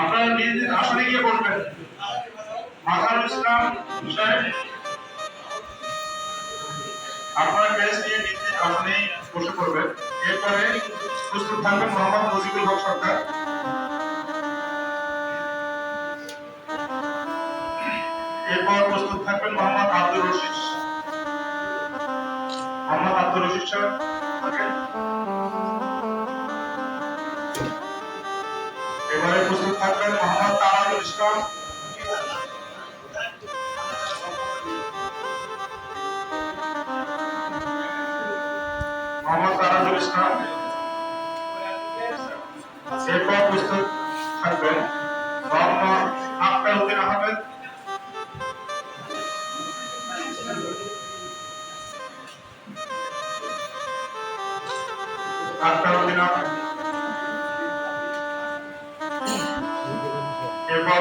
আপনারা নিজ নিজ আসনে গিয়ে বলবেন। মাথার ইসলাম সাহেব, আপনারা বেশ নিয়ে নিজ নিজ আসনে বসে পড়বেন। এরপরে প্রস্তুত থাকবেন মোহাম্মদ মুজিবুল হক সরকার। এরপর প্রস্তুত থাকবেন মোহাম্মদ আব্দুর রশিদ। মোহাম্মদ আব্দুর রশিদ সাহেব ইসলাম মোহাম্মদ তারাজুল ইসলাম এরপর প্রস্তুত থাকবেন। মোহাম্মদ আক্তার উদ্দিন আহমেদ। আক্তার উদ্দিন আহমেদ।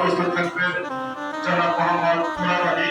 প্রস্তুত থাকবেন জনাব মোহাম্মদ মুরাদ আলী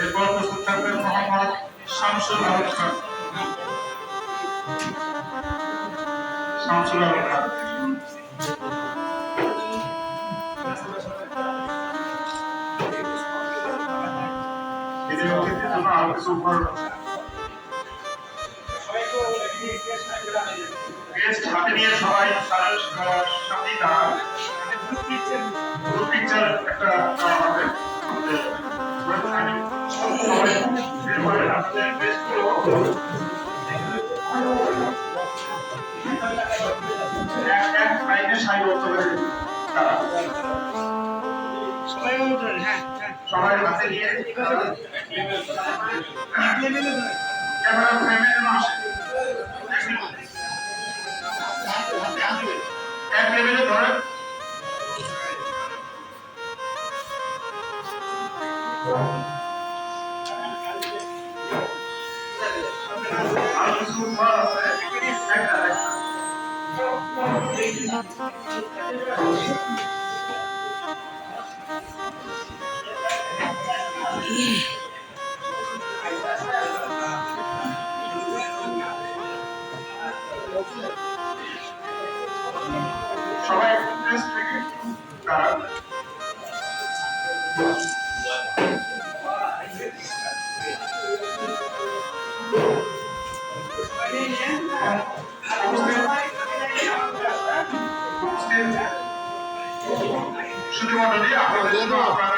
এরপর প্রস্তুত থাকবেন মোহাম্মদ শামসুল আলম খান। শামসুল আলম খান। আছে গেস্ট হাতে নিয়ে সবাই গেস্টগুলো হ্যাঁ হ্যাঁ সবাই হাতে নিয়ে ক্যামেরা ফ্রেমে যেন আসে এক মিনিট। এক লেভেলে ধরেন আর কিছু উপহার আছে একটা একটা সবাই প্রেস থেকে দাঁড়ান শুধু মন্ডলী আপনাদের জন্য আপনাদের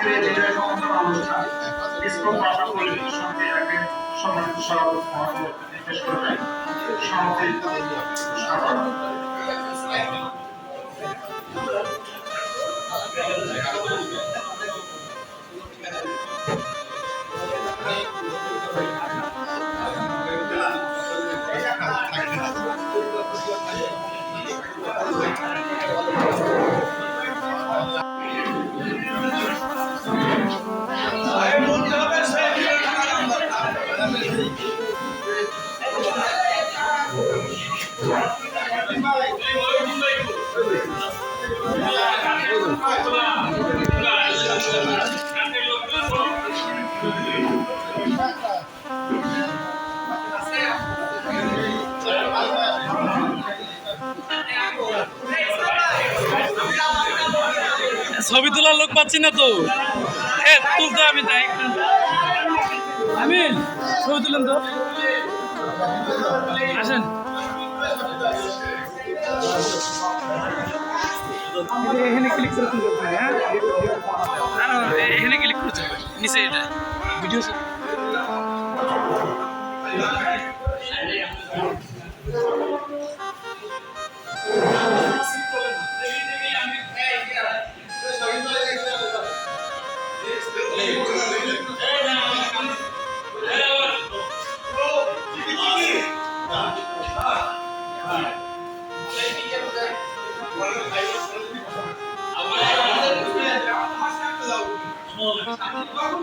আজকের এই বিজয় সম্বন্ধ অনুষ্ঠান করবেন সমাপ্তি সভা ছবি তোলার লোক পাচ্ছি না তো। এ তুলতে আমি তাই। আমি ছবি তুলেন তো। আসেন। এখানে ক্লিক করে তুলতে হ্যাঁ? না না না, এখানে ক্লিক করতে নিচে এটা। ভিডিও তখন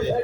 এই